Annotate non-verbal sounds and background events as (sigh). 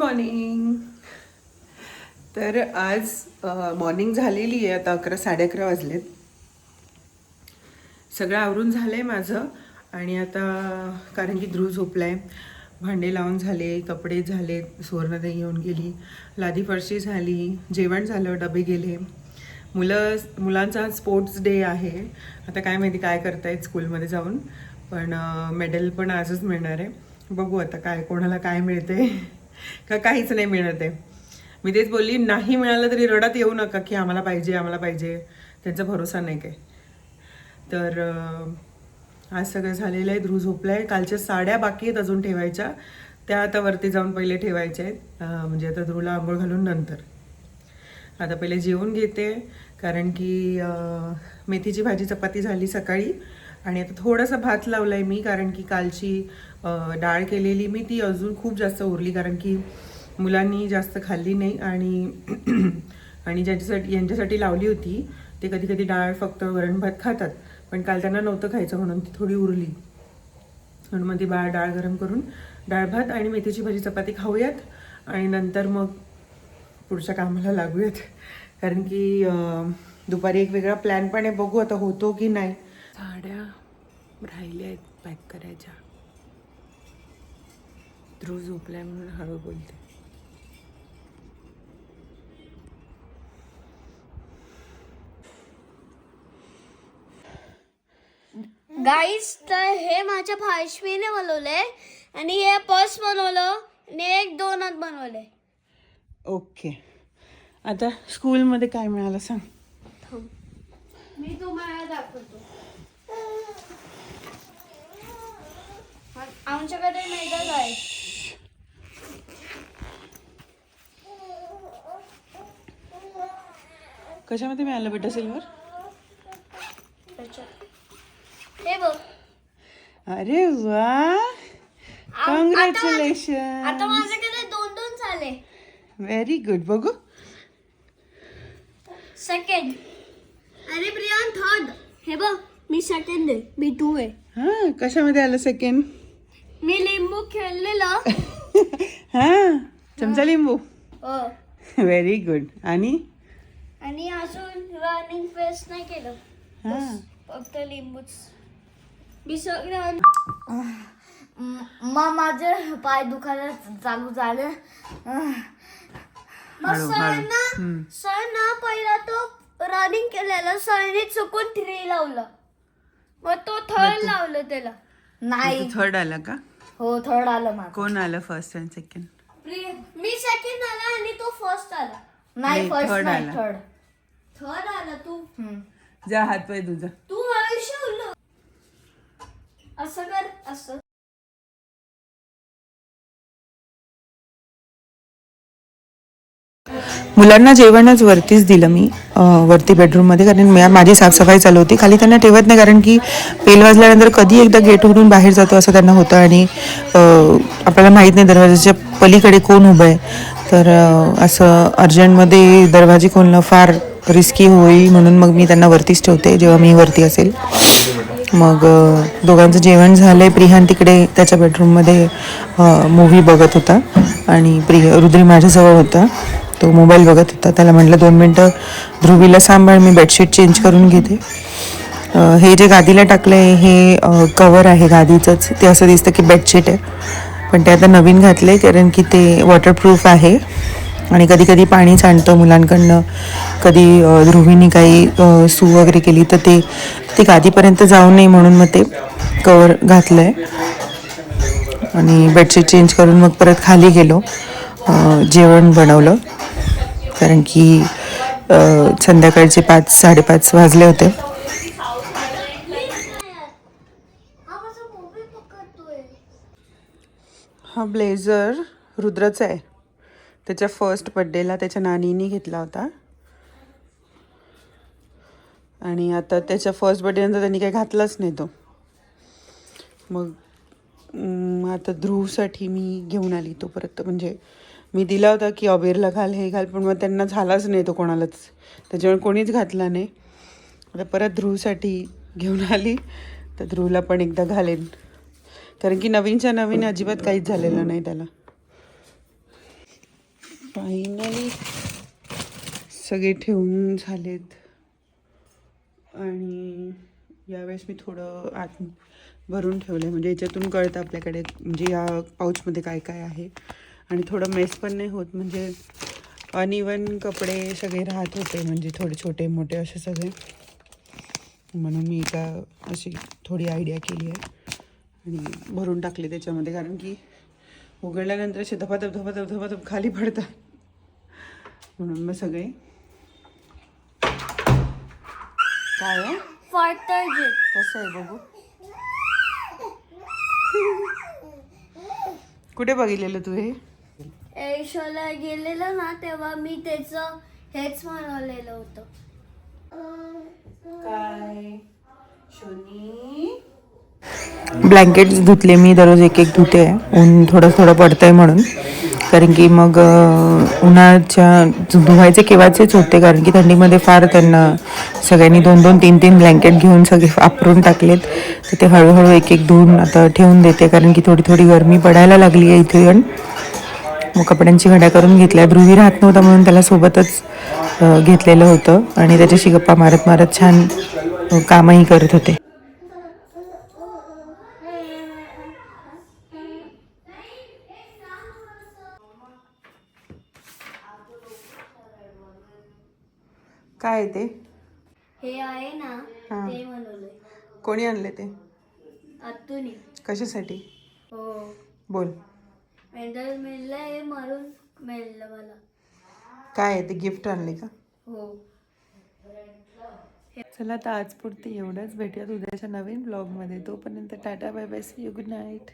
Morning तर आज morning झालेली आहे. आता अकरा साडे अकरा वाजलेत. सगळं आवरून झालं आहे माझं. आणि आता कारण की ध्रुव झोपला आहे भांडे लावून झाले कपडे झाले सुवर्णताई येऊन गेली. लादी फरशी झाली जेवण झालं डबे गेले. मुलं मुलांचा स्पोर्ट्स डे आहे. आता काय माहिती काय करतायत स्कूलमध्ये जाऊन. पण मेडल पण आजच मिळणार आहे. बघू आता काय कोणाला काय मिळते का काहीच नाही मिळत. आहे मी तेच बोलली नाही मिळालं तरी रडत येऊ नका की आम्हाला पाहिजे आम्हाला पाहिजे. त्यांचा भरोसा नाही काय तर आज सगळं झालेलं आहे ध्रुव झोपलं आहे कालच्या साड्या बाकी आहेत अजून ठेवायच्या. त्या आता वरती जाऊन पहिले ठेवायच्या आहेत. म्हणजे आता ध्रुवला आंघोळ घालून नंतर. आता पहिले जेवून घेते. कारण की मेथीची भाजी चपाती झाली सकाळी. आणि आता थोडासा भात लावला आहे मी कारण की कालची डाळ केलेली मी ती अजून खूप जास्त उरली कारण की मुलांनी जास्त खाल्ली नाही आणि (clears throat) आणि ज्यांच्यासाठी यांच्यासाठी लावली होती ते कधी कधी डाळ फक्त वरण भात खातात पण काल त्यांना नव्हतं खायचं म्हणून ती थोडी उरली. म्हणून मग ती बाळ डाळ गरम करून डाळ भात आणि मेथीची भाजी चपाती खाऊयात आणि नंतर मग पुढच्या कामाला लागूयात. कारण की दुपारी एक वेगळा प्लॅन पण आहे बघू आता होतो की नाही. साड्या राहिल्या आहेत पॅक करायच्या. ध्रुव झोपलाय म्हणून हळू बोलते. गाईस तर हे माझ्या भाषमीने बनवले आणि हे पर्स बनवलं आणि एक दोनच बनवले. ओके आता स्कूलमध्ये काय मिळालं सांग. मी तुम्हाला दाखवतो. आमच्याकडे मैदान आहे कशामध्ये मिळालं बेटा सिल्वर. हे बघ. अरे वा! आता कॉंग्रॅच्युलेशन माझ्याकडे दोन दोन झाले. व्हेरी गुड बघू. सेकंड अरे प्रियान थर्ड हे बघ मी सेकंड आहे. मी टू आहे. हा कशामध्ये आलं सेकंड मी लिंबू खेळलेलं. (laughs) हा चमचा लिंबू? हो. व्हेरी गुड आणि? आणि अजून रनिंग फेस नाही केलं. हा. फक्त लिंबूच. मी सगळं मग माझे पाय दुखायला चालू झाले. मग हळू, सरांना हम्म. सरांना पहिला तो रनिंग केलेलं. सरांनी चुकून थ्री लावलं. मग तो थर्ड लावलं त्याला. नाही. थर्ड आला का? हो थर्ड आलं माझं. कोण आलं फर्स्ट अँड सेकंड मी सेकंड आला आणि तो फर्स्ट आला. नाही, नाही फर्स्ट third नाही आला. थर्ड थर्ड आला तू. जा हात पाय तुझा. तू आयुष्य उरलं. असं कर असं. मुलांना जेवणच वरतीच दिलं मी वरती बेडरूममध्ये कारण माझी साफसफाई चालू होती. खाली त्यांना ठेवत नाही कारण की पेल वाजल्यानंतर कधी एकदा गेट उघडून बाहेर जातो असं त्यांना होतं आणि आपल्याला माहीत नाही दरवाजाच्या पलीकडे कोण उभं आहे. तर असं अर्जंटमध्ये दरवाजे खोलणं फार रिस्की होईल म्हणून मग मी त्यांना वरतीच ठेवते जेव्हा मी वरती असेल. मग दोघांचं जेवण झालं आहे प्रिहान तिकडे त्याच्या बेडरूममध्ये मूवी बघत होता आणि प्रिय रुद्री माझ्याजवळ होता. तो मोबाईल बघत होता. त्याला म्हटलं दोन मिनटं ध्रुवीला सांभाळ मी बेडशीट चेंज करून घेते. हे जे गादीला टाकलं आहे हे कवर आहे गादीचंच. ते असं दिसतं की बेडशीट आहे. पण ते आता नवीन घातलं आहे कारण की ते वॉटरप्रूफ आहे. आणि कधी कधी पाणी सांडतं मुलांकडनं. कधी ध्रुवीने ध्रुवीनी काही सू वगैरे केली तर ते ते गादीपर्यंत जाऊ नये म्हणून मग ते कवर घातलं आहे आणि बेडशीट चेंज करून मग परत खाली गेलो. जेवण बनवलं. कारण की संध्याकाळचे पाच साडेपाच वाजले होते. हा ब्लेझर रुद्रचा आहे. त्याच्या फर्स्ट बड्डेला त्याच्या नानीनी घेतला होता. आणि आता त्याच्या फर्स्ट बड्डेनंतर त्यांनी काही घातलाच नाही तो. मग आता ध्रुवसाठी मी घेऊन आली तो परत म्हणजे मी दिला होता की अबेरला घाल हे घाल पण मग त्यांना झालाच नाही तो कोणालाच. त्याच्यामुळे कोणीच घातला नाही. आता परत ध्रुवसाठी घेऊन आली तर ध्रुवला पण एकदा घालेन. कारण की नवीनच्या नवीन अजिबात काहीच झालेलं नाही त्याला. फायनली सगळे ठेवून झालेत. आणि यावेळेस मी थोडं आत भरून ठेवलं आहे म्हणजे याच्यातून कळतं आपल्याकडे म्हणजे या पाऊचमध्ये काय काय आहे. आणि थोडं मेस पण नाही होत. म्हणजे अनइवन कपडे सगळे राहत होते. म्हणजे थोडे छोटे मोठे असे सगळे. म्हणून मी एका अशी थोडी आयडिया केली आहे. आणि भरून टाकले त्याच्यामध्ये. कारण की उघडल्यानंतर असे धपाधप धपाधप धपाधप खाली पडतात. म्हणून मग सगळे काय आहे कसं आहे बघू? कुठे बघितलेलं तू हे? एशोला गेलेलो ना तेव्हा मी त्याचं हेच बनवलेलं होतं. काय? ब्लँकेट्स धुतले मी दररोज एक एक धुते. ऊन थोडं थोडं पडतंय म्हणून. कारण की मग अं, उन्हाळ्याच्या धुवायचे केव्हाचेच होते कारण की थंडीमध्ये फार त्यांना सगळ्यांनी दोन दोन तीन तीन ब्लँकेट घेऊन सगळे वापरून टाकलेत. तर ते हळूहळू एक एक धुवून आता ठेवून देते कारण की थोडी थोडी गरमी पडायला लागली आहे इथे पण. मग कपड्यांची घड्या करून घेतल्या. ध्रुवी राहत नव्हता म्हणून त्याला सोबतच घेतलेलं होतं आणि त्याच्याशी गप्पा मारत मारत छान कामही करत होते. काय ते? हे आहे ना हा. ते बनवलंय. कोणी आणले ते? कशासाठी? हो. बोल. मेंढर मिळलं हे मारून मिळलं मला. काय आहे ते गिफ्ट आणले का? हो. चला तर आज पुरते एवढंच भेटूयात उद्याच्या नवीन ब्लॉगमध्ये तोपर्यंत tata bye bye see you good night